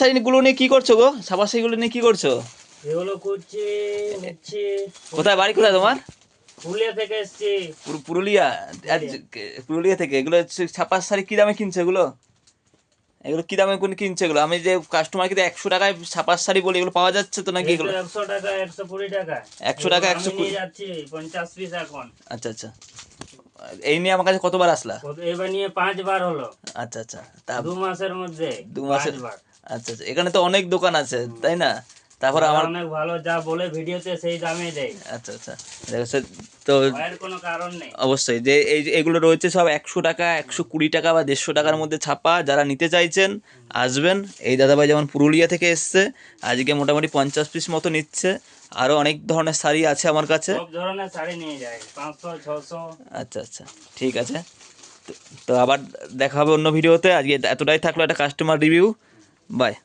শাড়িগুলো নিয়ে কি করছ গো? শাড়িগুলো নিয়ে কি করছ? এগুলো করছি নিচ্ছি। কোথায় বাড়ি কোথায় তোমার? পুরুলিয়া থেকে এসছি। পুরুলিয়া? পুরুলিয়া থেকে? এগুলো শাড়ি কি দামে কিনছে এগুলো? এগুলো কি দামে কোন কিনছে এগুলো? আমি যে একশো টাকায় ছাপার শাড়ি বলি এগুলো পাওয়া যাচ্ছে তো নাকি এগুলো? একশো টাকা একশো কুড়ি টাকা। 100 টাকা, আমি 120 নিয়ে যাচ্ছি পঞ্চাশ পিস এখন। আচ্ছা আচ্ছা। এই নিয়ে আমার কাছে কতবার আসলা? এবার নিয়ে পাঁচবার হলো। আচ্ছা আচ্ছা। তা দু মাসের মধ্যে দু মাসের আচ্ছা আচ্ছা। এখানে তো অনেক দোকান আছে তাই না? তারপর আমার অনেক ভালো যা বলে ভিডিওতে সেই দামে দেয়। আচ্ছা আচ্ছা। দেখো তো কোনো কারণ নেই। অবশ্যই। যে এই এগুলো রয়েছে সব একশো টাকা একশো কুড়ি টাকা বা দেড়শো টাকার মধ্যে ছাপা। যারা নিতে চাইছেন আসবেন। এই দাদাভাই যেমন পুরুলিয়া থেকে এসছে আজকে মোটামুটি পঞ্চাশ পিস মতো নিচ্ছে। আরও অনেক ধরনের শাড়ি আছে আমার কাছে। সব ধরনের শাড়ি নিয়ে যায় পাঁচশো ছশো। আচ্ছা আচ্ছা। ঠিক আছে। তো- তো আবার দেখা হবে অন্য ভিডিওতে। আজকে এতটাই থাকল একটা কাস্টমার রিভিউ Bye.